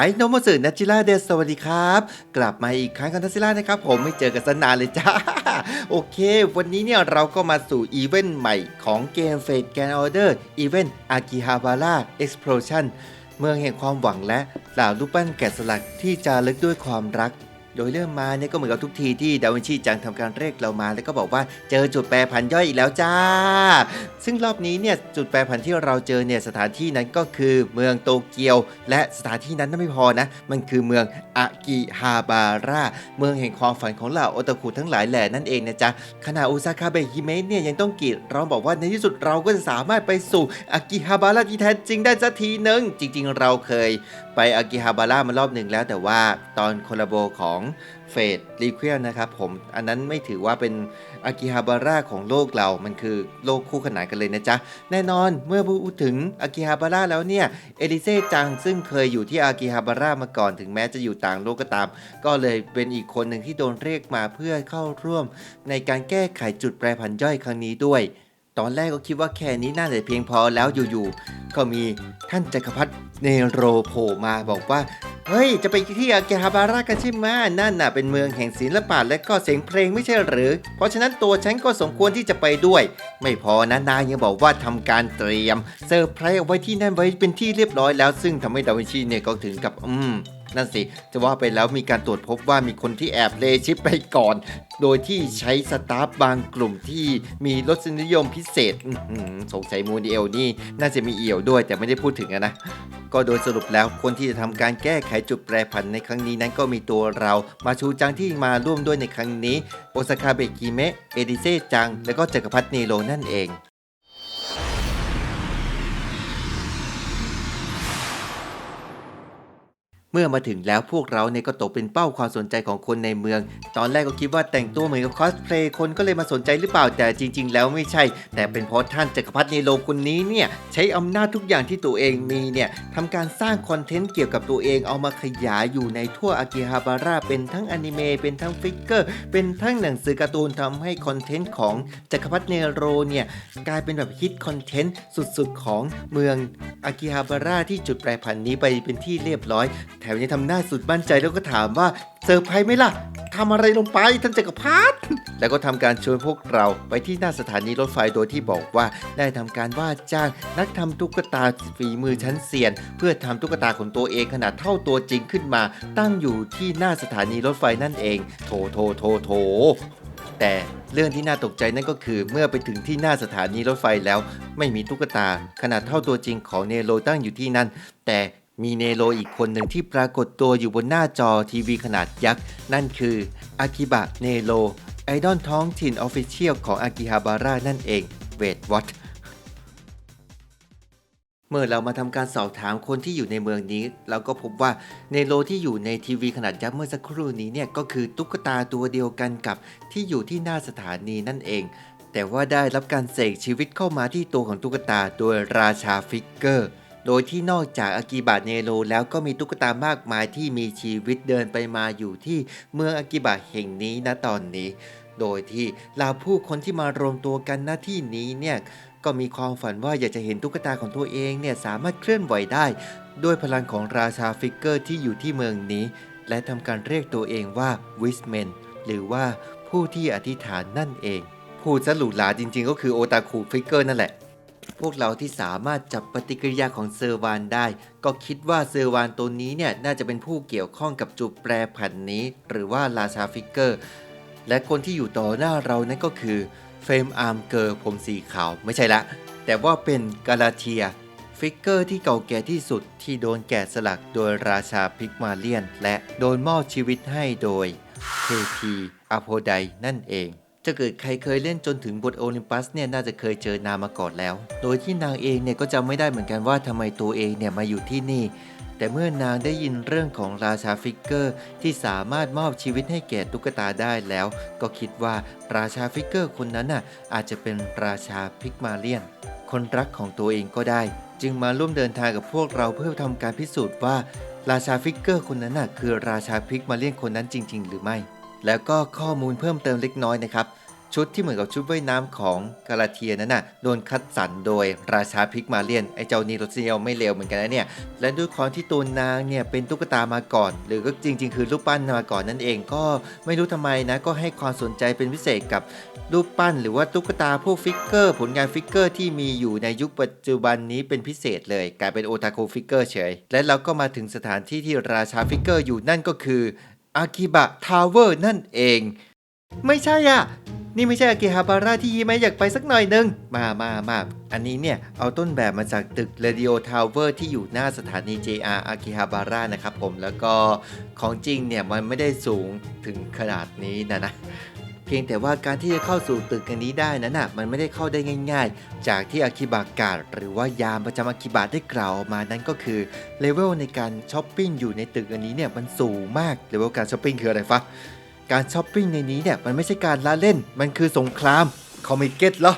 ายโนโมสึนัจิล่าเดสสวัสดีครับ กลับมาอีกครั้งกันทัศล่านะครับ ผมไม่เจอกันสนานเลยจ้า โอเค วันนี้เนี่ยเราก็มาสู่อีเวนต์ใหม่ของเกมเฟดแกนออเดอร์อีเวนต์อากิฮาบาร่าเอ็กซ์พลชันเมืองแห่งความหวังและเหล่ารูปปั้นแกะสลักที่จะลึกด้วยความรัก โดยเรื่องมาเนี่ยก็เหมือนกับทุกทีที่ดาวินชีจังทำการเรียกเรามา แล้วก็บอกว่าเจอจุดแปรผันย่อยอีกแล้วจ้า ซึ่งรอบนี้เนี่ยจุดแปรผันที่เราเจอเนี่ยสถานที่นั้นก็คือเมืองโตเกียว และสถานที่นั้นนั้นไม่พอนะ มันคือเมืองอากิฮาบาระเมืองแห่งความฝันของเหล่าโอตาคุทั้งหลายแหล่นั่นเองนะจ๊ะขณะอุซาคาเบฮิเมะเนี่ยยังต้องกรีดร้องบอกว่าในที่สุดเราก็จะสามารถไปสู่อากิฮาบาระที่แท้จริงได้สักทีหนึ่งจริง ๆ เราเคย ไปอากิฮาบาระมารอบหนึ่งแล้ว แต่ว่าตอนคอลาโบของเฟดรีเควลนะครับผมอันนั้นไม่ถือว่าเป็นอากิฮาบาระของโลกเรามันคือโลกคู่ขนานกันเลยนะจ๊ะ แน่นอนเมื่อพูดถึงอากิฮาบาระแล้วเนี่ย เอลิเซ่จังซึ่งเคยอยู่ที่อากิฮาบาระมาก่อนถึงแม้จะอยู่ต่างโลกก็ตาม ก็เลยเป็นอีกคนหนึ่งที่โดนเรียกมาเพื่อเข้าร่วม ในการแก้ไขจุดแปรผันย่อยครั้งนี้ด้วย ตอนแรกก็คิดว่าแค่นี้น่าจะเพียงพอแล้วอยู่ๆก็มีท่านจักรพรรดิเนโรโผล่มาบอกว่า เฮ้ย จะไปที่อากิฮาบาระกันใช่ไหมนั่นน่ะเป็นเมืองแห่งศิลปะและก็เสียงเพลงไม่ใช่หรือ เพราะฉะนั้นตัวฉันก็สมควรที่จะไปด้วย ไม่พอนะนายยังบอกว่าทำการเตรียมเซอร์ไพรส์เอาไว้ที่นั่นไว้เป็นที่เรียบร้อยแล้ว ซึ่งทำให้ดาวินชีเนี่ยก็ถึงกับอืม นั่นสิ จะว่าไปแล้วมีการตรวจพบว่ามีคนที่แอบเลชิปไปก่อน โดยที่ใช้สตาฟบางกลุ่มที่มีรสนิยมพิเศษสงสัยมูนเอลนี่ น่าจะมีเอี่ยวด้วยแต่ไม่ได้พูดถึงนะก็โดยสรุปแล้วคนที่จะทำการแก้ไขจุดแปรผันในครั้งนี้นั้นก็มีตัวเรามาชูจังที่มาร่วมด้วยในครั้งนี้ โอซาคาเบกิเมะเอดิเซจัง และก็จักรพรรดิเนโรนั่นเอง เมื่อมาถึงแล้วพวกเราเนี่ยก็ตกเป็นเป้าความสนใจของคนในเมือง ตอนแรกก็คิดว่าแต่งตัวเหมือนกับคอสเพลย์คนก็เลยมาสนใจหรือเปล่าแต่จริง ๆ แล้วไม่ใช่ แต่เป็นเพราะท่านจักรพรรดิเนโรคนนี้เนี่ยใช้อำนาจทุกอย่างที่ตัวเองมีเนี่ยทำการสร้างคอนเทนต์เกี่ยวกับตัวเองเอามาขยายอยู่ในทั่วอากิฮาบาระเป็นทั้งอนิเมะเป็นทั้งฟิกเกอร์ เป็นทั้งหนังสือการ์ตูนทำให้คอนเทนต์ของจักรพรรดิเนโรเนี่ยกลายเป็นแบบฮิตคอนเทนต์สุดๆของเมืองอากิฮาบาระที่จุดแปรผันนี้ไปเป็นที่เรียบร้อยแถมยังทำหน้าสุดมั่นใจแล้วก็ถามว่าเซอร์ไพรส์ไหมล่ะทำอะไรลงไปท่านจักรพรรดิแล้วก็ทำการชวนพวกเราไปที่หน้าสถานีรถไฟโดยที่บอกว่าได้ทำการว่าจ้างนักทำตุ๊กตาฝีมือชั้นเซียน เพื่อทำตุ๊กตาของตัวเองขนาดเท่าตัวจริงขึ้นมา ตั้งอยู่ที่หน้าสถานีรถไฟนั่นเอง โถโถโถโถแต่เรื่องที่น่าตกใจนั่นก็คือเมื่อไปถึงที่หน้าสถานีรถไฟแล้ว ไม่มีตุ๊กตา ขนาดเท่าตัวจริงของเนโรตั้งอยู่ที่นั่น แต่ มีเนโรอีกคนหนึ่งที่ปรากฏตัวอยู่บนหน้าจอทีวีขนาดยักษ์ นั่นคืออากิบะเนโรไอดอลท้องถิ่นออฟฟิเชียลของอากิฮาบาระนั่นเองเวทวอตเมื่อเรามาทำการสอบถามคนที่อยู่ในเมืองนี้ เราก็พบว่าเนโรที่อยู่ในทีวีขนาดยักษ์เมื่อสักครู่นี้เนี่ยก็คือตุ๊กตาตัวเดียวกันกับที่อยู่ที่หน้าสถานีนั่นเอง แต่ว่าได้รับการเสกชีวิตเข้ามาที่ตัวของตุ๊กตาโดยราชาฟิกเกอร์ โดยที่นอกจากอากิบะเนโรแล้วก็มีตุ๊กตามากมายที่มีชีวิตเดินไปมาอยู่ที่เมืองอากิบะแห่งนี้ณตอนนี้ โดยที่เหล่าผู้คนที่มารวมตัวกันณที่นี้เนี่ยก็มีความฝันว่าอยากจะเห็นตุ๊กตาของตัวเองเนี่ยสามารถเคลื่อนไหวได้ ด้วยพลังของราชาฟิกเกอร์ที่อยู่ที่เมืองนี้ และทำการเรียกตัวเองว่าวิสเมนหรือว่าผู้ที่อธิษฐานนั่นเองพูดสรุปหลาจริงๆ ก็คือโอตาคุฟิกเกอร์นั่นแหละ พวกเราที่สามารถจับปฏิกิริยาของเซอร์วานได้ ก็คิดว่าเซอร์วานตัวนี้เนี่ยน่าจะเป็นผู้เกี่ยวข้องกับจุดแปรผันนี้ หรือว่าราชาฟิกเกอร์ และคนที่อยู่ต่อหน้าเรานั่นก็คือเฟรมอาร์มเกอร์ผมสีขาวไม่ใช่ละ แต่ว่าเป็นกาลาเทียฟิกเกอร์ที่เก่าแก่ที่สุดที่โดนแกะสลักโดยราชาพิกมาเลียน และโดนมอบชีวิตให้โดยเทพีอโพไดนั่นเอง จะเกิดใครเคยเล่นจนถึงบทโอลิมปัสเนี่ยน่าจะเคยเจอนางมาก่อนแล้ว โดยที่นางเองเนี่ยก็จำไม่ได้เหมือนกันว่าทำไมตัวเองเนี่ยมาอยู่ที่นี่ แต่เมื่อนางได้ยินเรื่องของราชาฟิกเกอร์ที่สามารถมอบชีวิตให้แก่ตุ๊กตาได้แล้ว ก็คิดว่าราชาฟิกเกอร์คนนั้นน่ะอาจจะเป็นราชาพิกมาเลียน คนรักของตัวเองก็ได้ จึงมาร่วมเดินทางกับพวกเราเพื่อทำการพิสูจน์ว่า ราชาฟิกเกอร์คนนั้นน่ะคือราชาพิกมาเลียนคนนั้นจริง ๆ หรือไม่ แล้วก็ข้อมูลเพิ่มเติมเล็กน้อยนะครับ ชุดที่เหมือนกับชุดว่ายน้ำของกาลาเทียนั้นน่ะโดนคัดสรรโดยราชาพิกมาเลียนไอ้เจ้านีโรเซียลไม่เลวเหมือนกันนะเนี่ยและด้วยความที่ตัวนางเนี่ยเป็นตุ๊กตามาก่อน หรือก็จริง ๆ คือรูปปั้นมาก่อนนั่นเองก็ไม่รู้ทำไมนะก็ให้ความสนใจเป็นพิเศษกับรูปปั้น หรือว่าตุ๊กตาพวกฟิกเกอร์ ผลงานฟิกเกอร์ที่มีอยู่ในยุคปัจจุบันนี้เป็นพิเศษเลย กลายเป็นโอตาโคฟิกเกอร์เฉยและเราก็มาถึงสถานที่ที่ราชาฟิกเกอร์อยู่นั่นก็คืออากิบะทาวเวอร์นั่นเอง ไม่ใช่อะ นี่ไม่ใช่อากิฮาบาระที่ยีไม่อยากไปสักหน่อยนึง มามามาอันนี้เนี่ย เอาต้นแบบมาจากตึก Radio Tower ที่อยู่หน้าสถานี JR อากิฮาบาระนะครับผม แล้วก็ของจริงเนี่ย มันไม่ได้สูงถึงขนาดนี้นะนะเพียงแต่ว่าการที่จะเข้าสู่ตึกอันนี้ได้นั้นน่ะมันไม่ได้เข้าได้ง่าย ๆ จากที่อากิบากาศหรือว่ายามประจำอากิบะได้กล่าวมานั้นก็คือเลเวลในการช้อปปิ้งอยู่ในตึกอันนี้เนี่ยมันสูงมากเลเวลการช้อปปิ้งคืออะไรฟะ การช้อปปิ้งในนี้เนี่ยมันไม่ใช่การละเล่น มันคือสงครามคอมิเก็ตเหรอ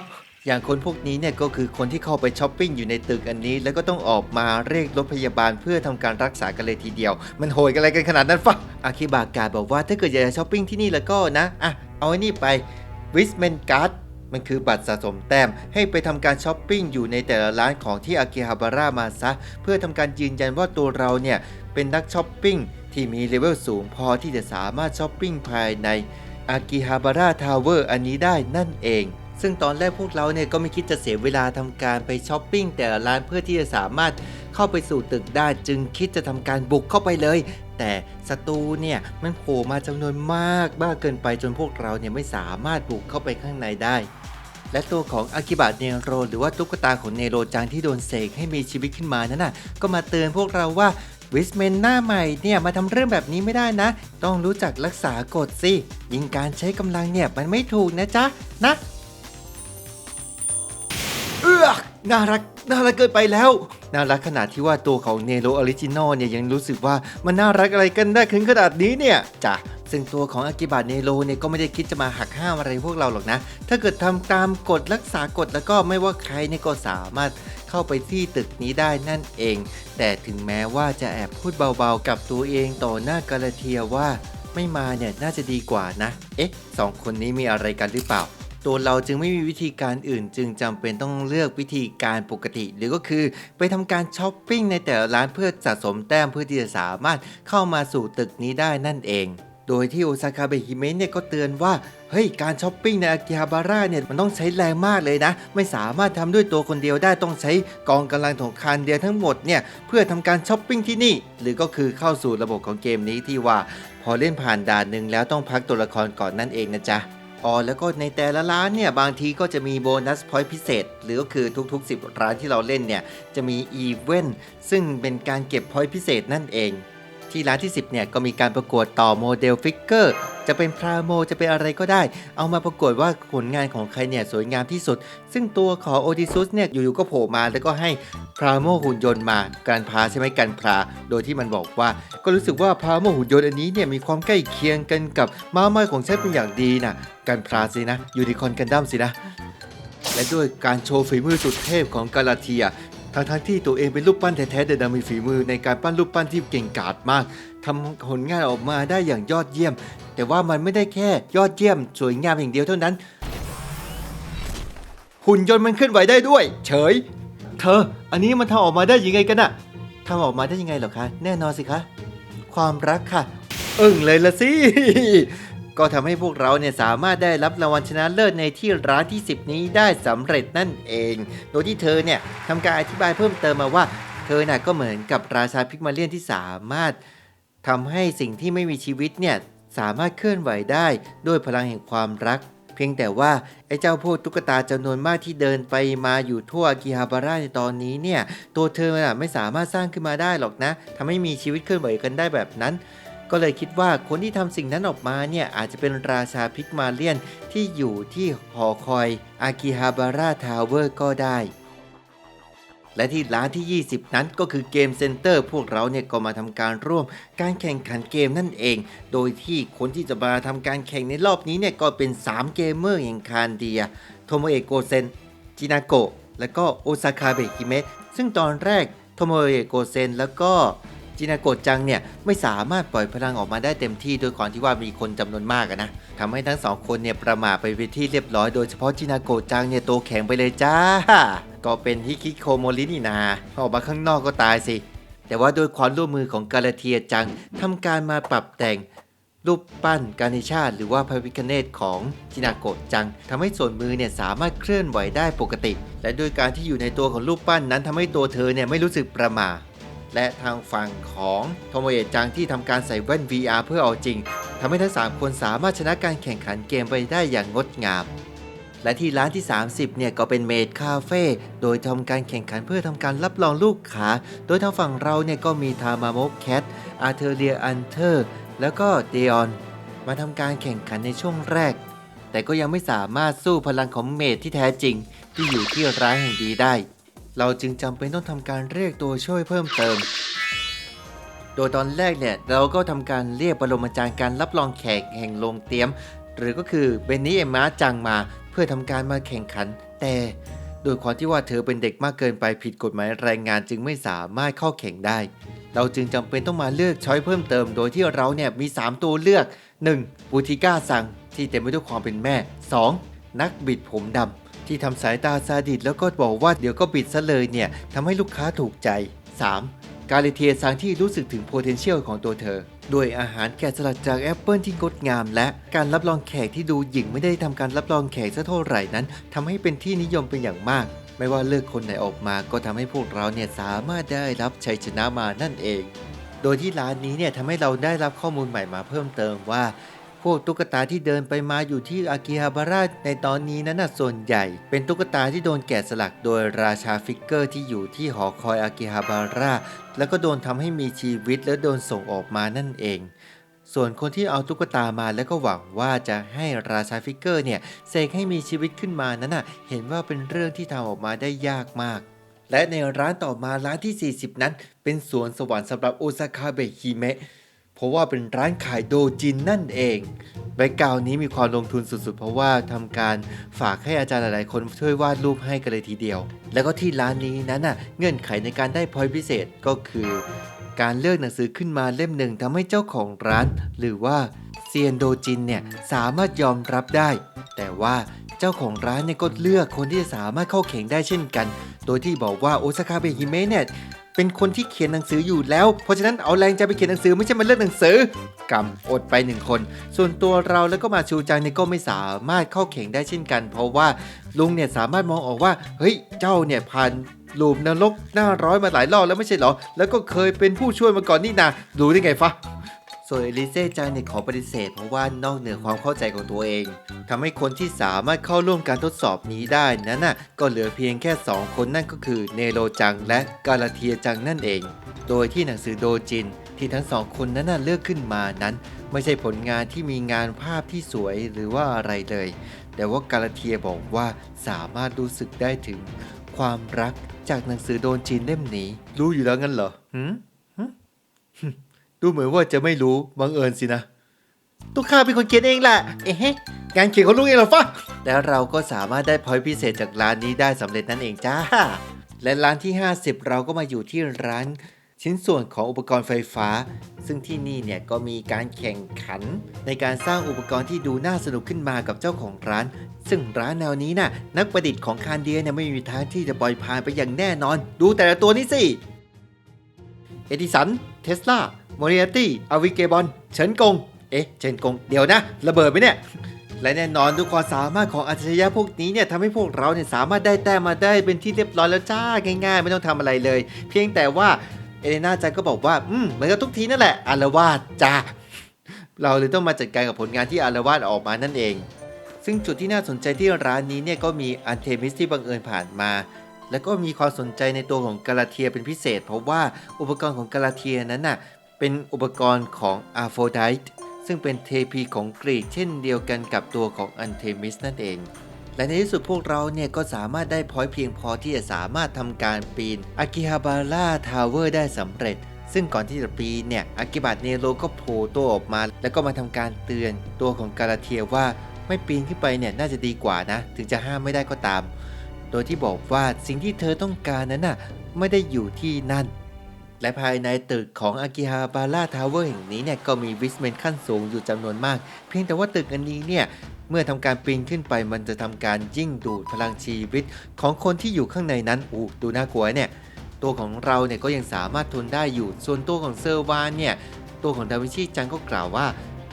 อย่างคนพวกนี้เนี่ยก็คือคนที่เข้าไปช้อปปิ้งอยู่ในตึกอันนี้ แล้วก็ต้องออกมาเรียกรถพยาบาลเพื่อทำการรักษากันเลยทีเดียว มันโหยกันอะไรกันขนาดนั้นฟะอาคิบากาบอกว่าถ้าเกิดอยากจะช้อปปิ้งที่นี่แล้วก็นะอะเอาไอ้นี่ไปวิสเมนการ์ดมันคือบัตรสะสมแต้มให้ไปทำการช้อปปิ้งอยู่ในแต่ละร้านของที่อากิฮาบาระมาซะเพื่อทำการยืนยันว่าตัวเราเนี่ยเป็นนักช้อปปิ้ง ที่มีเลเวลสูงพอที่จะสามารถช้อปปิ้งภายในอากิฮาบาระทาวเวอร์อันนี้ได้นั่นเองซึ่งตอนแรกพวกเราเนี่ยก็ไม่คิดจะเสียเวลาทำการไปช้อปปิ้งแต่ละร้านเพื่อที่จะสามารถเข้าไปสู่ตึกได้จึงคิดจะทำการบุกเข้าไปเลย แต่ศัตรูเนี่ยมันโผล่มาจำนวนมากมากเกินไปจนพวกเราเนี่ยไม่สามารถบุกเข้าไปข้างในได้ และตัวของอากิบะเนโรหรือว่าตุ๊กตาของเนโรจังที่โดนเสกให้มีชีวิตขึ้นมานั้นน่ะก็มาเตือนพวกเราว่า วิสเมนหน้าใหม่เนี่ยมาทำเรื่องแบบนี้ไม่ได้นะ ต้องรู้จักรักษากฎสิ ยิ่งการใช้กำลังเนี่ยมันไม่ถูกนะจ๊ะนะเอือกน่ารักน่ารักเกินไปแล้ว น่ารักขนาดที่ว่าตัวของเนโรออริจินอลเนี่ยยังรู้สึกว่ามันน่ารักอะไรกันได้ถึงขนาดนี้เนี่ยจ้ะซึ่งตัวของอากิบะเนโรเนี่ยก็ไม่ได้คิดจะมาหักห้ามอะไรพวกเราหรอกนะ ถ้าเกิดทำตามกฎรักษากฎแล้วก็ไม่ว่าใครเนี่ยก็สามารถ เข้าไปที่ตึกนี้ได้นั่นเอง แต่ถึงแม้ว่าจะแอบพูดเบาๆกับตัวเองต่อหน้ากาลเทียว่า ไม่มาเนี่ยน่าจะดีกว่านะ เอ๊ะสองคนนี้มีอะไรกันหรือเปล่าตัวเราจึงไม่มีวิธีการอื่น จึงจำเป็นต้องเลือกวิธีการปกติ หรือก็คือไปทำการช้อปปิ้งในแต่ละร้านเพื่อสะสมแต้มเพื่อที่จะสามารถเข้ามาสู่ตึกนี้ได้นั่นเอง โดยที่โอซาคาเบฮิเมะเนี่ยก็เตือนว่า เฮ้ยการช้อปปิ้งในอากิฮาบาระเนี่ยมันต้องใช้แรงมากเลยนะ ไม่สามารถทำด้วยตัวคนเดียวได้ต้องใช้กองกำลังของคานเดียวทั้งหมดเนี่ยเพื่อทำการช้อปปิ้งที่นี่ หรือก็คือเข้าสู่ระบบของเกมนี้ที่ว่า พอเล่นผ่านด่านหนึ่งแล้วต้องพักตัวละครก่อนนั่นเองนะจ๊ะอ๋อแล้วก็ในแต่ละร้านเนี่ยบางทีก็จะมีโบนัสพอยต์พิเศษ หรือก็คือทุกๆ 10 ร้านที่เราเล่นเนี่ยจะมีอีเวนต์ซึ่งเป็นการเก็บพอยต์พิเศษนั่นเอง ที่ร้านที่ 10เนี่ยก็มีการประกวดต่อโมเดลฟิกเกอร์จะเป็นพราโมจะเป็นอะไรก็ได้ เอามาประกวดว่าผลงานของใครเนี่ยสวยงามที่สุด ซึ่งตัวของโอดิซุสเนี่ยอยู่ๆก็โผล่มาแล้วก็ให้พราโมหุ่นยนต์มาการพาใช่ไหมการพาโดยที่มันบอกว่า ก็รู้สึกว่าพราโมหุ่นยนต์อันนี้เนี่ยมีความใกล้เคียงกันกับม้าไม้ของฉันเป็นอย่างดีนะการพาสินะยูนิคอร์นกันดั้มสินะและด้วยการโชว์ฝีมือสุดเทพของกาลาเทีย ทั้งทั้งที่ตัวเองเป็นรูปปั้นแท้ๆแต่ดันมีฝีมือในการปั้นรูปปั้นที่เก่งกาจมากทำผลงานออกมาได้อย่างยอดเยี่ยม แต่ว่ามันไม่ได้แค่ยอดเยี่ยม สวยงามอย่างเดียวเท่านั้น หุ่นยนต์มันเคลื่อนไหวได้ด้วย เฉย เธอ อันนี้มันทำออกมาได้ยังไงกันอะทำออกมาได้ยังไงเหรอคะ แน่นอนสิคะ ความรักค่ะ อึ้งเลยละสิ ก็ทำให้พวกเราเนี่ยสามารถได้รับรางวัลชนะเลิศในที่ร้านที่ 10 นี้ได้สำเร็จนั่นเอง โดยที่เธอเนี่ยทำการอธิบายเพิ่มเติมมาว่า เธอน่ะก็เหมือนกับราชาพิกมาเลียนที่สามารถทำให้สิ่งที่ไม่มีชีวิตเนี่ยสามารถเคลื่อนไหวได้ด้วยพลังแห่งความรัก เพียงแต่ว่าไอ้เจ้าพวกตุ๊กตาจำนวนมากที่เดินไปมาอยู่ทั่วอากิฮาบาระในตอนนี้เนี่ยตัวเธอน่ะไม่สามารถสร้างขึ้นมาได้หรอกนะทำให้มีชีวิตเคลื่อนไหวกันได้แบบนั้น ก็เลยคิดว่าคนที่ทำสิ่งนั้นออกมาเนี่ยอาจจะเป็นราชาพิกมาเลียนที่อยู่ที่หอคอยอากิฮาบาระทาวเวอร์ก็ได้ และที่ร้านที่ 20 นั้นก็คือเกมเซ็นเตอร์พวกเราเนี่ยก็มาทำการร่วมการแข่งขันเกมนั่นเอง โดยที่คนที่จะมาทำการแข่งในรอบนี้เนี่ยก็เป็น 3 เกมเมอร์อย่างคานเดีย โทโมเอะโกเซน จินาโกะและก็โอซาคาเบะฮิเมะซึ่งตอนแรกโทโมเอะโกเซนแล้วก็ จินาโกะจังเนี่ยไม่สามารถปล่อยพลังออกมาได้เต็มที่โดยก่อนที่ว่ามีคนจำนวนมากนะทำให้ทั้งสองคนเนี่ยประมาทไปเป็นที่เรียบร้อยโดยเฉพาะจินาโกะจังเนี่ยตัวแข็งไปเลยจ้า ก็เป็นฮิคิโคโมรินี่นาออกมาข้างนอกก็ตายสิ แต่ว่าโดยความร่วมมือของกาลาเทียจังทำการมาปรับแต่งรูปปั้นกานิชาติหรือว่าพระพิคเนตของจินาโกะจังทำให้ส่วนมือเนี่ยสามารถเคลื่อนไหวได้ปกติ และโดยการที่อยู่ในตัวของรูปปั้นนั้นทำให้ตัวเธอเนี่ยไม่รู้สึกประหมา และทางฝั่งของโทโมเอะจังที่ทำการใส่แว่น VR เพื่อเอาจริงทำให้ทั้ง 3 คนสามารถชนะการแข่งขันเกมไปได้อย่างงดงาม และที่ร้านที่ 30 เนี่ยก็เป็นเมดคาเฟ่โดยทำการแข่งขันเพื่อทำการรับรองลูกค้า โดยทางฝั่งเราเนี่ยก็มีทามาโมแคทอาเทเรียอันเทอร์ แล้วก็เดออน มาทำการแข่งขันในช่วงแรก แต่ก็ยังไม่สามารถสู้พลังของเมดที่แท้จริง ที่อยู่ที่ร้านแห่งดีได้ เราจึงจำเป็นต้องทำการเรียกตัวช่วยเพิ่มเติม โดยตอนแรกเนี่ยเราก็ทำการเรียกปรมอาจารย์การรับรองแขกแห่งโรงเตรียม หรือก็คือเบนนี่เอมมาจังมา เพื่อทำการมาแข่งขัน แต่โดยความที่ว่าเธอเป็นเด็กมากเกินไปผิดกฎหมายแรงงานจึงไม่สามารถเข้าแข่งได้ เราจึงจำเป็นต้องมาเลือกช้อยเพิ่มเติม โดยที่เราเนี่ยมี 3 ตัวเลือก 1. บูติก้าซังที่เต็มไปด้วยความเป็นแม่ 2. นักบิดผมดำ ที่ทำสายตาซาดิสแล้วก็บอกว่าเดี๋ยวก็บิดซะเลยเนี่ยทำให้ลูกค้าถูกใจ 3. กาเลเทียซังที่รู้สึกถึง potential ของตัวเธอ ด้วยอาหารแกะสลักจากแอปเปิลที่งดงาม และการรับรองแขกที่ดูหยิ่งไม่ได้ทำการรับรองแขกซะเท่าไหร่นั้นทำให้เป็นที่นิยมเป็นอย่างมาก ไม่ว่าเลือกคนไหนออกมาก็ทำให้พวกเราเนี่ยสามารถได้รับชัยชนะมานั่นเอง โดยที่ร้านนี้เนี่ยทำให้เราได้รับข้อมูลใหม่มาเพิ่มเติมว่า พวกตุ๊กตาที่เดินไปมาอยู่ที่อากิฮาบาระในตอนนี้นั้นส่วนใหญ่ เป็นตุ๊กตาที่โดนแกะสลักโดยราชาฟิกเกอร์ที่อยู่ที่หอคอยอากิฮาบาระแล้วก็โดนทำให้มีชีวิตและโดนส่งออกมานั่นเอง ส่วนคนที่เอาตุ๊กตามาแล้วก็หวังว่าจะให้ราชาฟิกเกอร์เนี่ยเสกให้มีชีวิตขึ้นมานั้นน่ะเห็นว่าเป็นเรื่องที่ทำออกมาได้ยากมากและในร้านต่อมาร้านที่ 40 นั้น เป็นสวนสวรรค์สำหรับโอซาคาเบฮิเมะ เพราะว่าเป็นร้านขายโดจินนั่นเองแบ็กกราวนี้มีความลงทุนสุดๆ เพราะว่าทำการฝากให้อาจารย์หลายๆ คนช่วยวาดรูปให้กันเลยทีเดียว แล้วก็ที่ร้านนี้นั้นน่ะเงื่อนไขในการได้พอยพิเศษก็คือ การเลือกหนังสือขึ้นมาเล่มหนึ่งทำให้เจ้าของร้าน หรือว่าเซียนโดจินเนี่ยสามารถยอมรับได้ แต่ว่าเจ้าของร้านเนี่ยก็เลือกคนที่จะสามารถเข้าแข่งได้เช่นกัน โดยที่บอกว่าโอซาคาเบฮิเมะเนี่ย เป็นคนที่เขียนหนังสืออยู่แล้ว เพราะฉะนั้นเอาแรงใจไปเขียนหนังสือไม่ใช่มาเลือกหนังสือกำอดไปหนึ่งคน ส่วนตัวเราแล้วก็มาชูจังเนี่ยก็ไม่สามารถเข้าแข่งได้เช่นกัน เพราะว่าลุงเนี่ยสามารถมองออกว่า เฮ้ยเจ้าเนี่ยผ่านลูมนรกหน้าร้อยมาหลายรอบแล้วไม่ใช่เหรอ แล้วก็เคยเป็นผู้ช่วยมาก่อนนี่นาดูได้ไงฟะ ส่วนเอลิเซ่จังเนี่ยขอปฏิเสธเพราะว่านอกเหนือความเข้าใจของตัวเองทำให้คนที่สามารถเข้าร่วมการทดสอบนี้ได้นั้นน่ะก็เหลือเพียงแค่ 2 คนนั่นก็คือเนโรจังและกาลาเทียจังนั่นเอง โดยที่หนังสือโดจินที่ทั้งสองคนนั้นน่ะเลือกขึ้นมานั้น ไม่ใช่ผลงานที่มีงานภาพที่สวยหรือว่าอะไรเลย แต่ว่ากาลาเทียบอกว่าสามารถรู้สึกได้ถึง ความรักจากหนังสือโดจินเล่มนี้ รู้อยู่แล้วงั้นเหรอหืมหืมหึ ดูเหมือนว่าจะไม่รู้บังเอิญสินะตัวข้าเป็นคนเขียนเองแหละ เอ๊ะงานเขียนของลุงเองเหรอฟะแล้วเราก็สามารถได้พอยต์พิเศษจากร้านนี้ได้สำเร็จนั่นเองจ้า และร้านที่ 50 เราก็มาอยู่ที่ร้านชิ้นส่วนของอุปกรณ์ไฟฟ้า ซึ่งที่นี่เนี่ยก็มีการแข่งขัน ในการสร้างอุปกรณ์ที่ดูน่าสนุกขึ้นมากับเจ้าของร้าน ซึ่งร้านแนวนี้น่ะนักประดิษฐ์ของคานเดียเนี่ยไม่มีทางที่จะปล่อยผ่านไปอย่างแน่นอน ดูแต่ละตัวนี้สิ เอดิสัน เทสลาโมเรียตี้อาวิเกบอนเฉินกง เอ๊ะ เฉินกง เดี๋ยวนะ ระเบิดไหมเนี่ย และแน่นอนทุกความสามารถของอัจฉริยะพวกนี้เนี่ยทำให้พวกเราเนี่ยสามารถได้แต้มมาได้เป็นที่เรียบร้อยแล้วจ้าง่ายๆ ไม่ต้องทำอะไรเลย เพียงแต่ว่าเอเลนาจังก็บอกว่า อืมเหมือนกับทุกทีนั่นแหละอารวาสจ้าเราเลยต้องมาจัดการกับผลงานที่อารวาสออกมานั่นเอง ซึ่งจุดที่น่าสนใจที่ร้านนี้เนี่ยก็มีอันเทมิสที่บังเอิญผ่านมา แล้วก็มีความสนใจในตัวของกาลาเทียเป็นพิเศษ เพราะว่าอุปกรณ์ของกาลาเทียนั้นน่ะเป็นอุปกรณ์ของอาโฟไดต์ซึ่งเป็นเทพีของกรีกเช่นเดียวกันกับตัวของอันเทมิสนั่นเอง และในที่สุดพวกเราเนี่ยก็สามารถได้พอยเพียงพอที่จะสามารถทำการปีนอากิฮาบาร่าทาวเวอร์ได้สำเร็จ ซึ่งก่อนที่จะปีนเนี่ยอากิบัตเนโรก็โผล่ตัวออกมา แล้วก็มาทำการเตือนตัวของกาลาเทียว่าไม่ปีนขึ้นไปเนี่ยน่าจะดีกว่านะ ถึงจะห้ามไม่ได้ก็ตาม โดยที่บอกว่าสิ่งที่เธอต้องการนั้นน่ะไม่ได้อยู่ที่นั่น และภายในตึกของอากิฮาบาร่าทาวเวอร์แห่งนี้เนี่ยก็มีวิสเมนขั้นสูงอยู่จำนวนมาก เพียงแต่ว่าตึกอันนี้เนี่ยเมื่อทำการปีนขึ้นไปมันจะทำการยิ่งดูดพลังชีวิตของคนที่อยู่ข้างในนั้นอู้ดูน่ากลัวเนี่ยตัวของเราเนี่ยก็ยังสามารถทนได้อยู่ ส่วนตัวของเซอร์วานเนี่ยตัวของดาวิชีจังก็กล่าวว่า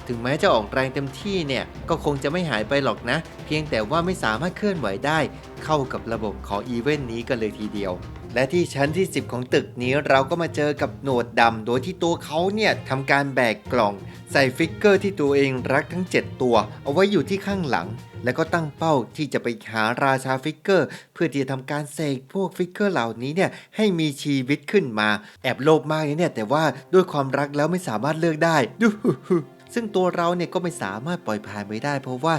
ถึงแม้จะออกแรงเต็มที่เนี่ยก็คงจะไม่หายไปหรอกนะ เพียงแต่ว่าไม่สามารถเคลื่อนไหวได้ เข้ากับระบบของอีเวนต์นี้กันเลยทีเดียว และที่ชั้นที่ 10 ของตึกนี้เราก็มาเจอกับโหนดดำโดยที่ตัวเขาเนี่ยทำการแบกกล่อง ใส่ฟิกเกอร์ที่ตัวเองรักทั้ง 7 ตัว เอาไว้อยู่ที่ข้างหลัง แล้วก็ตั้งเป้าที่จะไปหาราชาฟิกเกอร์ เพื่อที่จะทำการเสกพวกฟิกเกอร์เหล่านี้เนี่ยให้มีชีวิตขึ้นมาแอบโลภมากเนี่ยแต่ว่าด้วยความรักแล้วไม่สามารถเลือกได้ดู ซึ่งตัวเราเนี่ยก็ไม่สามารถปล่อยผ่านไปได้ เพราะว่า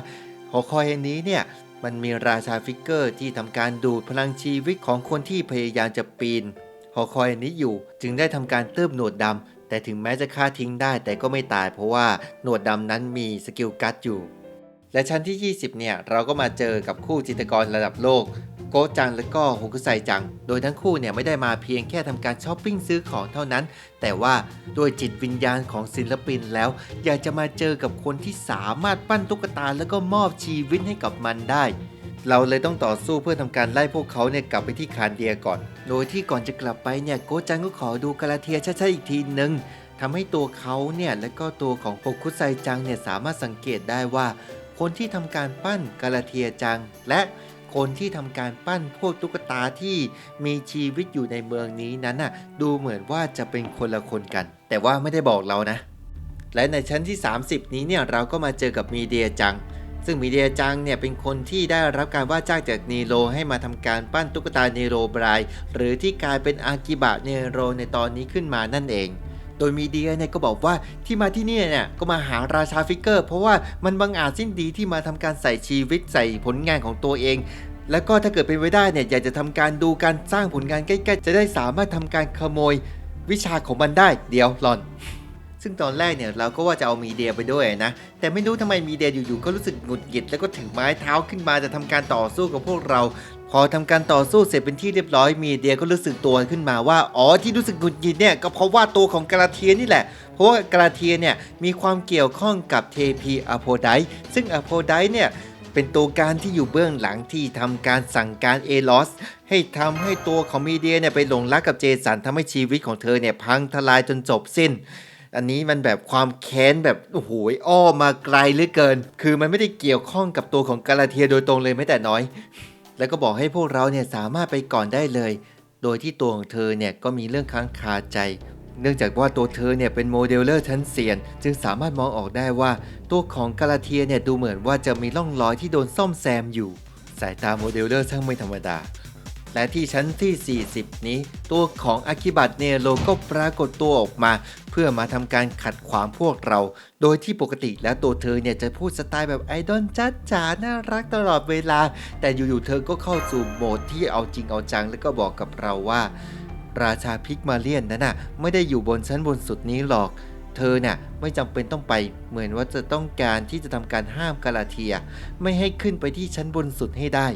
หอคอยอันนี้เนี่ยมันมีราชาฟิกเกอร์ที่ทำการดูดพลังชีวิตของคนที่พยายามจะปีนหอคอยอันนี้อยู่จึงได้ทำการเติมหนวดดำแต่ถึงแม้จะฆ่าทิ้งได้แต่ก็ไม่ตาย เพราะว่าหนวดดำนั้นมีสกิลกัดอยู่ และชั้นที่ 20 เนี่ยเราก็มาเจอกับคู่จิตกรระดับโลก โกจังและก็ฮุกุไซจัง โดยทั้งคู่เนี่ยไม่ได้มาเพียงแค่ทำการช้อปปิ้งซื้อของเท่านั้น แต่ว่าด้วยจิตวิญญาณของศิลปินแล้ว อยากจะมาเจอกับคนที่สามารถปั้นตุ๊กตาแล้วก็มอบชีวิตให้กับมันได้ เราเลยต้องต่อสู้เพื่อทำการไล่พวกเขาเนี่ยกลับไปที่คานเดียก่อน โดยที่ก่อนจะกลับไปเนี่ยโกจังก็ขอดูกาลาเทียชัดๆอีกทีหนึ่งทำให้ตัวเขาเนี่ยและก็ตัวของฮกุไซจังเนี่ยสามารถสังเกตได้ว่า คนที่ทำการปั้นกาลาเทียจังและ คนที่ทำการปั้นพวกตุ๊กตาที่มีชีวิตอยู่ในเมืองนี้นั้นน่ะดูเหมือนว่าจะเป็นคนละคนกัน แต่ว่าไม่ได้บอกเรานะ และในชั้นที่ 30 นี้เนี่ยเราก็มาเจอกับมีเดียจัง ซึ่งมีเดียจังเนี่ยเป็นคนที่ได้รับการว่าจ้างจากนีโรให้มาทำการปั้นตุ๊กตาเนโรบรายหรือที่กลายเป็นอากิบะเนโรในตอนนี้ขึ้นมานั่นเอง โดยมีเดียเนี่ยก็บอกว่าที่มาที่นี่เนี่ยก็มาหาราชาฟิกเกอร์ เพราะว่ามันบังอาจสิ้นดีที่มาทำการใส่ชีวิตใส่ผลงานของตัวเองแล้วก็ถ้าเกิดเป็นไปได้เนี่ยอยากจะทำการดูการสร้างผลงานใกล้ๆ จะได้สามารถทำการขโมยวิชาของมันได้เดี๋ยวหลอน ซึ่งตอนแรกเนี่ยเราก็ว่าจะเอามีเดียไปด้วยนะ แต่ไม่รู้ทำไมมีเดียอยู่ๆก็รู้สึกหงุดหงิดแล้วก็ถือไม้เท้าขึ้นมาจะทำการต่อสู้กับพวกเรา พอทำการต่อสู้เสร็จเป็นที่เรียบร้อยมีเดียก็รู้สึกตัวขึ้นมาว่า อ๋อที่รู้สึกหงุดหงิดเนี่ยก็เพราะว่าตัวของกาลาเทียนี่แหละ เพราะว่ากาลาเทียเนี่ยมีความเกี่ยวข้องกับเทพีอโพไดซึ่งอโพไดเนี่ยเป็นตัวการที่อยู่เบื้องหลังที่ทำการสั่งการเอลอสให้ทำให้ตัวของมีเดียเนี่ยไปหลงรักกับเจสันทำให้ชีวิตของเธอเนี่ยพังทลายจนจบสิ้นอันนี้มันแบบความแค้นแบบโอ้โหอ้อมาไกลเหลือเกิน คือมันไม่ได้เกี่ยวข้องกับตัวของกาลาเทียโดยตรงเลยแม้แต่น้อย แล้วก็บอกให้พวกเราเนี่ยสามารถไปก่อนได้เลย โดยที่ตัวของเธอเนี่ยก็มีเรื่องค้างคาใจ เนื่องจากว่าตัวเธอเนี่ยเป็นโมเดลเลอร์ชั้นเซียน จึงสามารถมองออกได้ว่า ตัวของกาลาเทียเนี่ยดูเหมือนว่าจะมีร่องรอยที่โดนซ่อมแซมอยู่ สายตาโมเดลเลอร์ช่างไม่ธรรมดา และที่ชั้นที่ 40 นี้ ตัวของอากิบัตเนโรก็ปรากฏตัวออกมา เพื่อมาทำการขัดขวางพวกเรา โดยที่ปกติแล้วตัวเธอเนี่ยจะพูดสไตล์แบบไอดอลจัดจ๋าน่ารักตลอดเวลา แต่อยู่ๆเธอก็เข้าสู่โหมดที่เอาจริงเอาจังแล้วก็บอกกับเราว่า ราชาพิกมาเลียนนั้นน่ะไม่ได้อยู่บนชั้นบนสุดนี้หรอกเธอน่ะไม่จำเป็นต้องไปเหมือนว่าจะต้องการที่จะทำการห้ามกาลาเทีย ไม่ให้ขึ้นไปที่ชั้นบนสุดให้ได้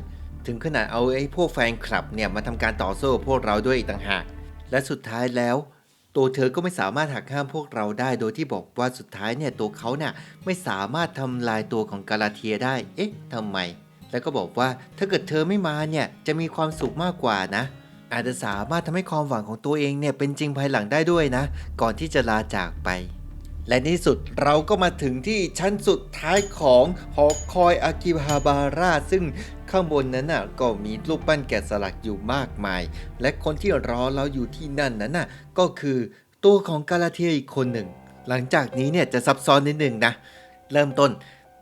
ถึงขนาดเอาไอ้พวกแฟนคลับเนี่ยมาทำการต่อสู้พวกเราด้วยอีกต่างหาก และสุดท้ายแล้ว ตัวเธอก็ไม่สามารถหักห้ามพวกเราได้ โดยที่บอกว่าสุดท้ายเนี่ยตัวเขาเนี่ยไม่สามารถทำลายตัวของกาลาเทียได้ เอ๊ะทำไม แล้วก็บอกว่าถ้าเกิดเธอไม่มาเนี่ยจะมีความสุขมากกว่านะ อาจจะสามารถทำให้ความหวังของตัวเองเนี่ยเป็นจริงภายหลังได้ด้วยนะ ก่อนที่จะลาจากไปและในที่สุดเราก็มาถึงที่ชั้นสุดท้ายของหอคอยอากิฮาบาร่าซึ่ง ข้างบนนั้นน่ะก็มีรูปปั้นแกะสลักอยู่มากมาย และคนที่รอเราอยู่ที่นั่นนั้นน่ะก็คือตัวของกาลาเทียอีกคนหนึ่ง หลังจากนี้เนี่ยจะซับซ้อนนิดหนึ่งนะ เริ่มต้น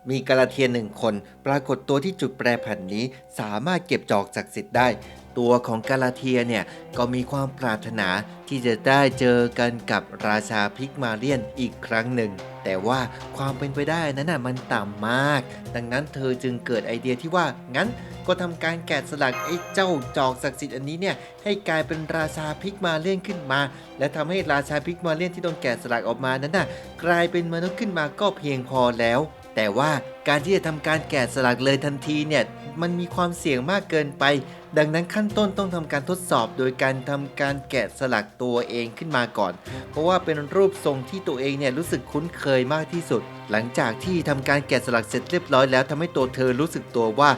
มีกาลาเทียหนึ่งคน ปรากฏตัวที่จุดแปรผันนี้สามารถเก็บจอกจากสิทธิ์ได้ ตัวของกาลาเทียเนี่ยก็มีความปรารถนาที่จะได้เจอกันกับราชาพิกมาเลียนอีกครั้งหนึ่ง แต่ว่าความเป็นไปได้นั้นน่ะมันต่ำมาก ดังนั้นเธอจึงเกิดไอเดียที่ว่างั้นก็ทำการแกะสลักไอ้เจ้าจอกศักดิ์สิทธิ์อันนี้เนี่ยให้กลายเป็นราชาพิกมาเลียนขึ้นมา และทำให้ราชาพิกมาเลียนที่โดนแกะสลักออกมานั้นน่ะกลายเป็นมนุษย์ขึ้นมาก็เพียงพอแล้ว แต่ว่าการที่จะทำการแกะสลักเลยทันทีเนี่ยมันมีความเสี่ยงมากเกินไป ดังนั้นขั้นต้นต้องทำการทดสอบ โดยการทำการแกะสลักตัวเองขึ้นมาก่อน เพราะว่าเป็นรูปทรงที่ตัวเองเนี่ยรู้สึกคุ้นเคยมากที่สุด หลังจากที่ทำการแกะสลักเสร็จเรียบร้อยแล้วทำให้ตัวเธอรู้สึกตัวว่า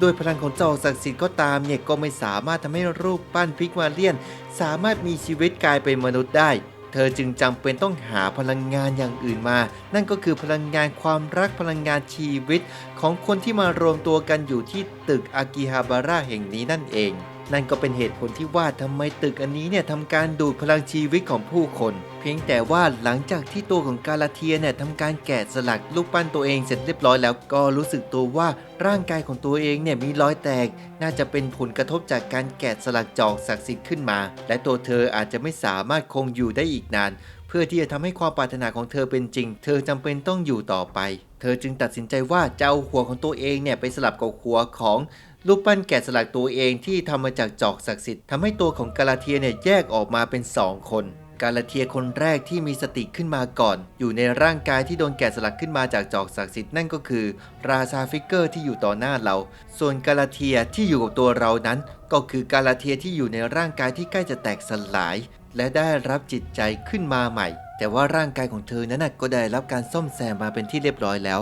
โดยพลังของเจ้าศักดิ์สิทธิ์ก็ตามเนี่ยก็ไม่สามารถทำให้รูปปั้นพิกมาเลียน สามารถมีชีวิตกลายเป็นมนุษย์ได้ เธอจึงจำเป็นต้องหาพลังงานอย่างอื่นมา นั่นก็คือพลังงานความรักพลังงานชีวิต ของคนที่มารวมตัวกันอยู่ที่ตึกอากิฮาบาระแห่งนี้นั่นเอง นั่นก็เป็นเหตุผลที่ว่าทำไมตึกอันนี้เนี่ยทำการดูดพลังชีวิตของผู้คน เพียงแต่ว่าหลังจากที่ตัวของกาลาเทียเนี่ยทำการแกะสลักรูปปั้นตัวเองเสร็จเรียบร้อยแล้วก็รู้สึกตัวว่าร่างกายของตัวเองเนี่ยมีรอยแตก น่าจะเป็นผลกระทบจากการแกะสลักจอกศักดิ์สิทธิ์ขึ้นมา และตัวเธออาจจะไม่สามารถคงอยู่ได้อีกนาน เพื่อที่จะทำให้ความปรารถนาของเธอเป็นจริง เธอจำเป็นต้องอยู่ต่อไป เธอจึงตัดสินใจว่าจะเอาหัวของตัวเองเนี่ยไปสลับกับหัวของรูปปั้นแกะสลักตัวเองที่ทำมาจากจอกศักดิ์สิทธิ์ทำให้ตัวของกาลาเทียเนี่ยแยกออกมาเป็น 2 คน กาลาเทียคนแรกที่มีสติขึ้นมาก่อน อยู่ในร่างกายที่โดนแกะสลักขึ้นมาจากจอกศักดิ์สิทธิ์นั่นก็คือ ราชาฟิกเกอร์ที่อยู่ต่อหน้าเรา ส่วนกาลาเทียที่อยู่กับตัวเรานั้น ก็คือกาลาเทียที่อยู่ในร่างกายที่ใกล้จะแตกสลาย และได้รับจิตใจขึ้นมาใหม่ แต่ว่าร่างกายของเธอนั้นนก็ได้รับการซ่อมแซมมาเป็นที่เรียบร้อยแล้ว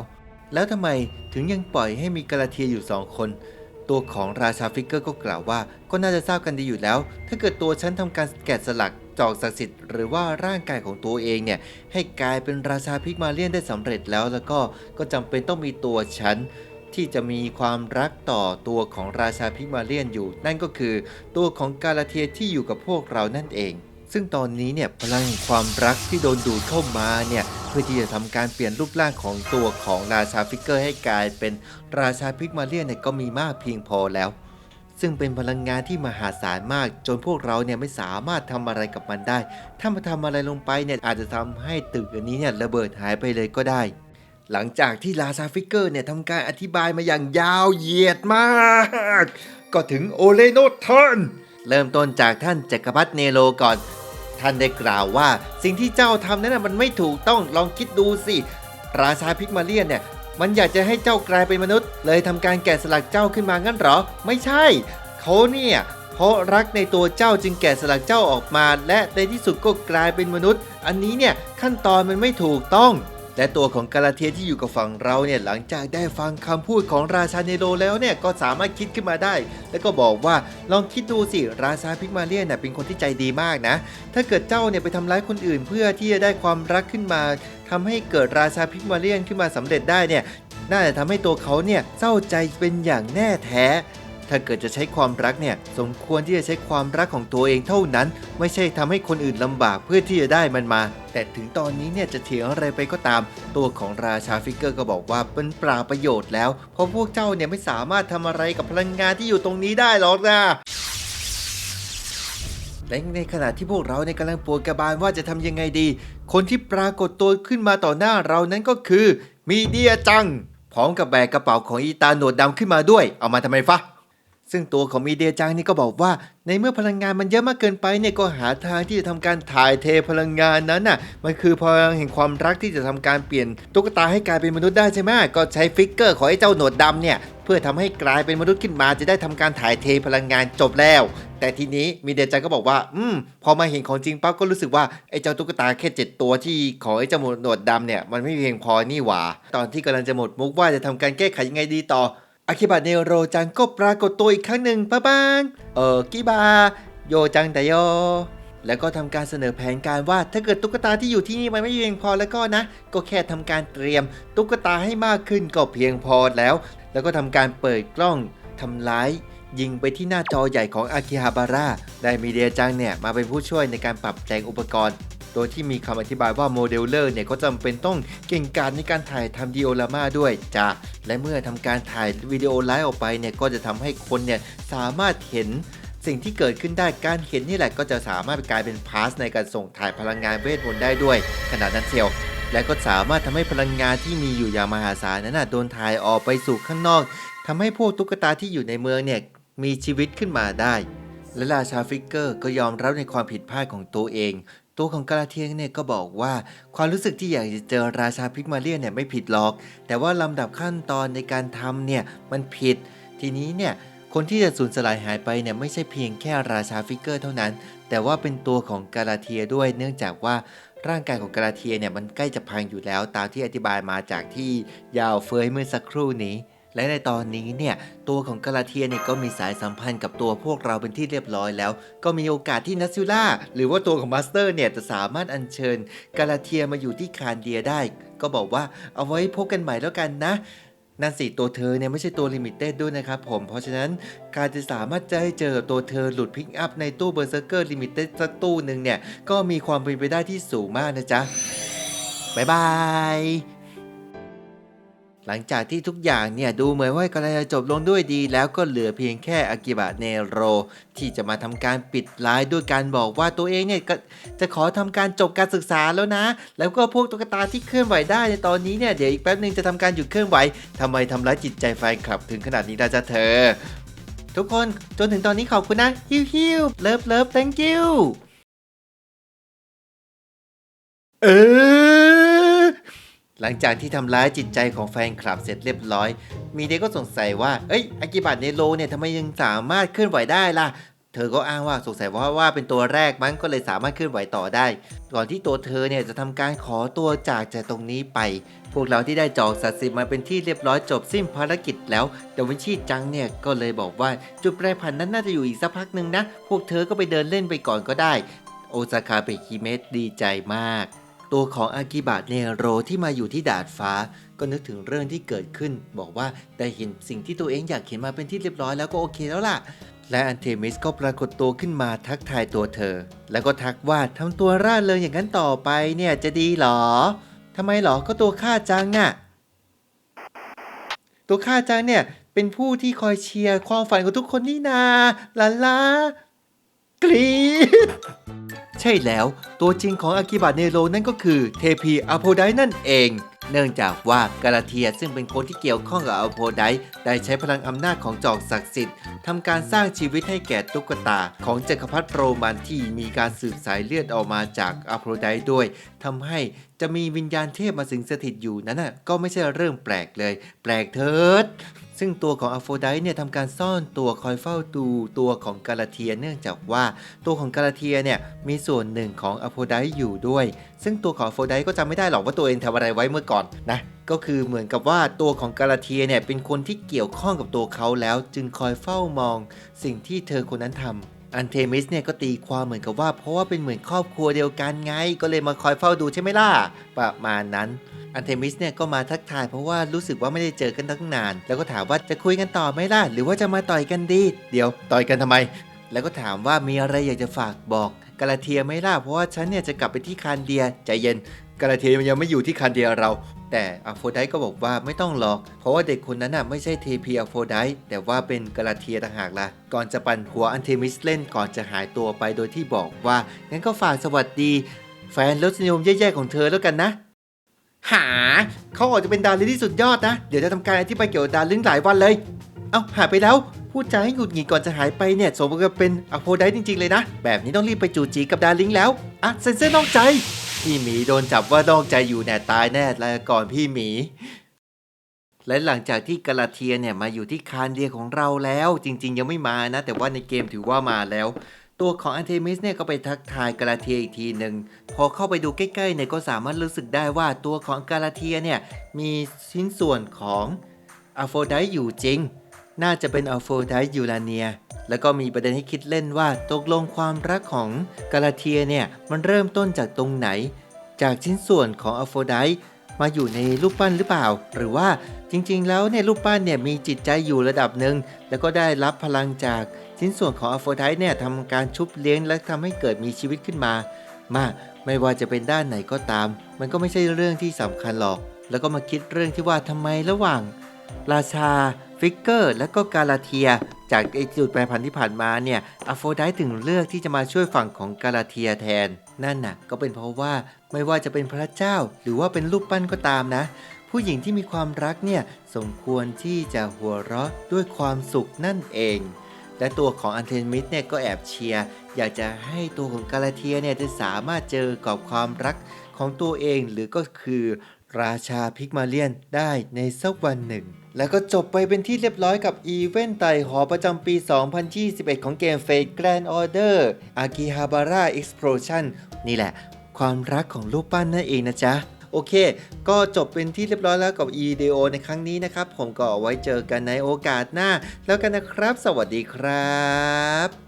แล้วทำไมถึงยังปล่อยให้มีกาลาเทียอยู่สองคนตัวของราชาฟิกเกอร์ก็กล่าวว่า ก็น่าจะทราบกันดีอยู่แล้ว ถ้าเกิดตัวฉันทำการแกะสลัก จอกศักดิ์สิทธิ์หรือว่าร่างกายของตัวเองเนี่ยให้กลายเป็นราชาพิกมาเลียนได้สำเร็จแล้ว แล้วก็ก็จำเป็นต้องมีตัวฉันที่จะมีความรักต่อตัวของราชาพิกมาเลียนอยู่ นั่นก็คือตัวของกาลาเทียที่อยู่กับพวกเรานั่นเอง ซึ่งตอนนี้เนี่ยพลังความรักที่โดนดูดเข้ามาเนี่ยเพื่อที่จะทำการเปลี่ยนรูปร่างของตัวของราชาฟิกเกอร์ให้กลายเป็นราชาพิกมาเลียนเนี่ยก็มีมากเพียงพอแล้ว ซึ่งเป็นพลังงานที่มหาศาลมาก จนพวกเราเนี่ยไม่สามารถทำอะไรกับมันได้ ถ้ามาทำอะไรลงไปเนี่ยอาจจะทำให้ตึกอันนี้เนี่ยระเบิดหายไปเลยก็ได้ หลังจากที่ราชาฟิกเกอร์เนี่ยทำการอธิบายมาอย่างยาวเหยียดมาก ก็ถึงโอเลโนทอนเริ่มต้นจากท่านจักรพรรดิเนโรก่อน ท่านได้กล่าวว่า สิ่งที่เจ้าทำนั้นนะมันไม่ถูกต้องลองคิดดูสิราชาพิกมาเลียนเนี่ย มันอยากจะให้เจ้ากลายเป็นมนุษย์ เลยทำการแกะสลักเจ้าขึ้นมางั้นหรอ ไม่ใช่ เขาเนี่ยเพราะรักในตัวเจ้าจึงแกะสลักเจ้าออกมา และในที่สุดก็กลายเป็นมนุษย์ อันนี้เนี่ยขั้นตอนมันไม่ถูกต้อง และตัวของกาลาเทียที่อยู่กับฝั่งเราเนี่ยหลังจากได้ฟังคำพูดของราชาเนโรแล้วเนี่ยก็สามารถคิดขึ้นมาได้ แล้วก็บอกว่าลองคิดดูสิราชาพิกมาเลียนเนี่ยเป็นคนที่ใจดีมากนะ ถ้าเกิดเจ้าเนี่ยไปทำร้ายคนอื่น เพื่อที่จะได้ความรักขึ้นมาทำให้เกิดราชาพิกมาเลียนขึ้นมาสำเร็จได้เนี่ยน่าจะทำให้ตัวเขาเนี่ยเศร้าใจเป็นอย่างแน่แท้ ถ้าเกิดจะใช้ความรักเนี่ยสมควรที่จะใช้ความรักของตัวเองเท่านั้น ไม่ใช่ทำให้คนอื่นลำบากเพื่อที่จะได้มันมา แต่ถึงตอนนี้เนี่ยจะเถียงอะไรไปก็ตาม ตัวของราชาฟิกเกอร์ก็บอกว่าเป็นปราประโยชน์แล้ว เพราะพวกเจ้าเนี่ยไม่สามารถทำอะไรกับพลังงานที่อยู่ตรงนี้ได้หรอกนะและในขณะที่พวกเราในกำลังปวดกระบาลว่าจะทำยังไงดี คนที่ปรากฏตัวขึ้นมาต่อหน้าเรานั้นก็คือมีเดียจัง พร้อมกับแบกกระเป๋าของอีตาหนวดดำขึ้นมาด้วย เอามาทำไมฟะ ซึ่งตัวของมีเดียจังนี่ก็บอกว่า ในเมื่อพลังงานมันเยอะมากเกินไปเนี่ยก็หาทางที่จะทำการถ่ายเทพลังงานนั้นน่ะมันคือพลังแห่งความรักที่จะทำการเปลี่ยนตุ๊กตาให้กลายเป็นมนุษย์ได้ใช่ไหมก็ใช้ฟิกเกอร์ของไอ้เจ้าหนวดดำเนี่ยเพื่อทำให้กลายเป็นมนุษย์ขึ้นมาจะได้ทำการถ่ายเทพลังงานจบแล้ว แต่ทีนี้มีเดียจังก็บอกว่า อืมพอมาเห็นของจริงปั๊บก็รู้สึกว่าไอ้เจ้าตุ๊กตาแค่เจ็ดตัวที่ของไอ้เจ้าหนวดดำเนี่ยมันไม่เพียงพอนี่หว่า ตอนที่กำลังจะหมดมุกว่าจะทำการแก้ไขยังไงดีต่อ อาคิบะเนโรจังก็ปรากฏตัวอีกครั้งหนึ่งป้าบางเออกิบาโยจังแต่โย แล้วก็ทำการเสนอแผนการว่าถ้าเกิดตุ๊กตาที่อยู่ที่นี่มันไม่เพียงพอแล้วก็นะ ก็แค่ทำการเตรียมตุ๊กตาให้มากขึ้นก็เพียงพอแล้ว แล้วก็ทำการเปิดกล้องทำร้ายยิงไปที่หน้าจอใหญ่ของอากิฮาบาระได้มีเดียจังเนี่ยมาเป็นผู้ช่วยในการปรับแต่งอุปกรณ์ โดยที่มีคำอธิบายว่าโมเดลเลอร์เนี่ยก็จำเป็นต้องเก่งกาจในการถ่ายทำดีโอรามาด้วยจ้ะและเมื่อทำการถ่ายวิดีโอไลฟ์ออกไปเนี่ยก็จะทำให้คนเนี่ยสามารถเห็นสิ่งที่เกิดขึ้นได้การเห็นนี่แหละก็จะสามารถกลายเป็นพาสในการส่งถ่ายพลังงานเวทมนต์ได้ด้วยขนาดนั้นเชียวและก็สามารถทำให้พลังงานที่มีอยู่อย่างมหาศาลนั้นโดนถ่ายออกไปสู่ข้างนอกทำให้พวกตุ๊กตาที่อยู่ในเมืองเนี่ยมีชีวิตขึ้นมาได้ และราชาฟิกเกอร์ก็ยอมรับในความผิดพลาดของตัวเอง ตัวของกาลาเทียงเนี่ยก็บอกว่าความรู้สึกที่อยากจะเจอราชาพิกมาเลียเนี่ยไม่ผิดหรอก แต่ว่าลำดับขั้นตอนในการทำเนี่ยมันผิด ทีนี้เนี่ยคคนที่จะสูญสลายหายไปเนี่ยไม่ใช่เพียงแค่ราชาฟิกเกอร์เท่านั้น แต่ว่าเป็นตัวของกาลาเทียด้วยเนื่องจากว่าร่างกายของกาลาเทียเนี่ยมันใกล้จะพังอยู่แล้วตามที่อธิบายมาจากที่ยาวเฟยเมื่อสักครู่นี้ และในตอนนี้เนี่ยตัวของกาลาเทียเนี่ยก็มีสายสัมพันธ์กับตัวพวกเราเป็นที่เรียบร้อยแล้ว ก็มีโอกาสที่นัสซิล่าหรือว่าตัวของมาสเตอร์เนี่ยจะสามารถอัญเชิญกาลาเทียมาอยู่ที่คานเดียได้ ก็บอกว่าเอาไว้พบกันใหม่แล้วกันนะนั่นสิตัวเธอเนี่ยไม่ใช่ตัวลิมิเต็ดด้วยนะครับผม เพราะฉะนั้นการจะสามารถจะให้เจอตัวเธอหลุดพิกอัพในตู้เบอร์เซอร์เกอร์ลิมิเต็ดสักตู้หนึ่งเนี่ย ก็มีความเป็นไปได้ที่สูงมากนะจ๊ะ บ๊ายบาย หลังจากที่ทุกอย่างเนี่ยดูเหมือนว่ากำลังจะจบลงด้วยดี แล้วก็เหลือเพียงแค่อากิบะเนโร ที่จะมาทำการปิดร้ายด้วยการบอกว่าตัวเองเนี่ยจะขอทำการจบการศึกษาแล้วนะ แล้วก็พวกตุ๊กตาที่เคลื่อนไหวได้ในตอนนี้เนี่ยเดี๋ยวอีกแป๊บนึงจะทำการหยุดเคลื่อนไหวทำไมทำร้ายจิตใจแฟนคลับ ถึงขนาดนี้ล่ะจ๊ะเธอ ทุกคนจนถึงตอนนี้ขอบคุณนะฮิวฮิวเลิฟเลิฟ thank you เออ หลังจากที่ทำร้ายจิตใจของแฟนคลับเสร็จเรียบร้อย มีเดก็สงสัยว่า เอ้ยอากิบะเนโรเนี่ยทำไมยังสามารถเคลื่อนไหวได้ล่ะ เธอก็อ้างว่าสงสัยว่าว่าเป็นตัวแรกมั้งก็เลยสามารถเคลื่อนไหวต่อได้ ก่อนที่ตัวเธอเนี่ยจะทำการขอตัวจากจากตรงนี้ไป พวกเราที่ได้จอกสัตว์สิมาเป็นที่เรียบร้อยจบสิ้นภารกิจแล้วแต่วินชีจังเนี่ยก็เลยบอกว่าจุดแปรผันนั้นน่าจะอยู่อีกสักพักหนึ่งนะ พวกเธอก็ไปเดินเล่นไปก่อนก็ได้ โอซาคาเบคิเมะดีใจมาก ตัวของอากิบะเนโรที่มาอยู่ที่ดาดฟ้า ก็นึกถึงเรื่องที่เกิดขึ้น บอกว่าได้เห็นสิ่งที่ตัวเองอยากเห็นมาเป็นที่เรียบร้อยแล้วก็โอเคแล้วล่ะ และอันเทมิสก็ปรากฏตัวขึ้นมาทักทายตัวเธอ แล้วก็ทักว่าทำตัวร่าเริงอย่างนั้นต่อไปเนี่ยจะดีหรอทำไมหรอก็ตัวข้าจังอะตัวข้าจังเนี่ยเป็นผู้ที่คอยเชียร์ความฝันของทุกคนนี่นาลาลา กรีดใช่แล้วตัวจริงของอากิบะเนโรนั่นก็คือเทพีอโพไดนั่นเอง เนื่องจากว่ากาลาเทียซึ่งเป็นคนที่เกี่ยวข้องกับอโพไดได้ใช้พลังอำนาจของจอกศักดิ์สิทธิ์ทำการสร้างชีวิตให้แก่ตุ๊กตาของจักรพรรดิโรมันที่มีการสืบสายเลือดออกมาจากอโพไดด้วย ทำให้จะมีวิญญาณเทพมาสิงสถิตอยู่นั้นน่ะก็ไม่ใช่เรื่องแปลกเลย แปลกเถิดซึ่งตัวของอโฟไดเนี่ยทำการซ่อนตัวคอยเฝ้าดูตัวของกาลาเทียเนื่องจากว่าตัวของกาลาเทียเนี่ยมีส่วนหนึ่งของอโฟไดอยู่ด้วย ซึ่งตัวของอโฟไดก็จำไม่ได้หรอกว่าตัวเองทำอะไรไว้เมื่อก่อนนะก็คือเหมือนกับว่าตัวของกาลาเทียเนี่ยเป็นคนที่เกี่ยวข้องกับตัวเขาแล้ว จึงคอยเฝ้ามองสิ่งที่เธอคนนั้นทำ อันเทมิสเนี่ยก็ตีความเหมือนกับว่า เพราะว่าเป็นเหมือนครอบครัวเดียวกันไง ก็เลยมาคอยเฝ้าดูใช่ไหมล่ะ ประมาณนั้น อันเทมิสเนี่ยก็มาทักทายเพราะว่ารู้สึกว่าไม่ได้เจอกันตั้งนาน แล้วก็ถามว่าจะคุยกันต่อไหมล่ะ หรือว่าจะมาต่อยกันดี เดี๋ยวต่อยกันทำไม แล้วก็ถามว่ามีอะไรอยากจะฝากบอกกาลาเทียไหมล่ะ เพราะว่าฉันเนี่ยจะกลับไปที่คานเดีย ใจเย็นกาลาเทียมันยังไม่อยู่ที่คานเดียเรา แต่อโฟไดก็บอกว่าไม่ต้องหรอก เพราะว่าเด็กคนนั้นน่ะไม่ใช่เทพีอโฟไดแต่ว่าเป็นกลาเทียต่างหากล่ะ ก่อนจะปั่นหัวอันเทมิสเล่นก่อนจะหายตัวไปโดยที่บอกว่างั้นก็ฝากสวัสดี แฟนรสนิยมแย่ๆของเธอแล้วกันนะ หา เขาออกจะเป็นดาวลิงที่สุดยอดนะ เดี๋ยวจะทำการอธิบายเกี่ยวกับดาวลิงหลายวันเลย เอ้าหายไปแล้วพูดจาให้หงุดหงิดก่อนจะหายไปเนี่ยสมกับเป็นอโพไดจริงๆเลยนะ แบบนี้ต้องรีบไปจูจีกับดาริงแล้วอะเซนเซอร์นอกใจ พี่หมีโดนจับว่านอกใจอยู่แน่ตายแน่แล้วก่อนพี่หมี และหลังจากที่กาลาเทียเนี่ยมาอยู่ที่คานเดียของเราแล้ว จริง ๆ ยังไม่มานะ แต่ว่าในเกมถือว่ามาแล้ว ตัวของอันเทมิสเนี่ยก็ไปทักทายกาลาเทียอีกทีหนึ่งพอเข้าไปดูใกล้ๆเนี่ยก็สามารถรู้สึกได้ว่าตัวของกาลาเทียเนี่ยมีชิ้นส่วนของอโฟไดอยู่จริง น่าจะเป็นอัลโฟไดยูราเนีย แล้วก็มีประเด็นให้คิดเล่นว่าตกลงความรักของกาลาเทียเนี่ยมันเริ่มต้นจากตรงไหน จากชิ้นส่วนของอัลโฟไดมาอยู่ในรูปปั้นหรือเปล่า หรือว่าจริงๆ แล้วเนี่ยรูปปั้นเนี่ยมีจิตใจอยู่ระดับหนึ่งแล้วก็ได้รับพลังจากชิ้นส่วนของอัลโฟไดเนี่ยทำการชุบเลี้ยงและทำให้เกิดมีชีวิตขึ้นมา มาไม่ว่าจะเป็นด้านไหนก็ตาม มันก็ไม่ใช่เรื่องที่สำคัญหรอก แล้วก็มาคิดเรื่องที่ว่าทำไมระหว่าง ราชาฟิกเกอร์ และก็กาลาเทีย จากไอจุดแปรผันที่ผ่านมาเนี่ยอโฟไดถึงเลือกที่จะมาช่วยฝั่งของกาลาเทียแทน นั่นน่ะก็เป็นเพราะว่าไม่ว่าจะเป็นพระเจ้า หรือว่าเป็นรูปปั้นก็ตามนะ ผู้หญิงที่มีความรักเนี่ยสมควรที่จะหัวเราะด้วยความสุขนั่นเอง และตัวของอันเทนมิสเนี่ยก็แอบเชียร์อยากจะให้ตัวของกาลาเทียเนี่ยจะสามารถเจอกับความรักของตัวเองหรือก็คือราชาพิกมาเลียนได้ในสักวันหนึ่ง แล้วก็จบไปเป็นที่เรียบร้อยกับอีเวนต์ไต่หอประจำปี 2021 ของเกม Fate Grand Order Akihabara Explosion นี่แหละ ความรักของรูปปั้นนั่นเองนะจ๊ะ โอเค ก็จบเป็นที่เรียบร้อยแล้วกับ EDO ในครั้งนี้นะครับ ผมก็ไว้เจอกันในโอกาสหน้า แล้วกันนะครับ สวัสดีครับ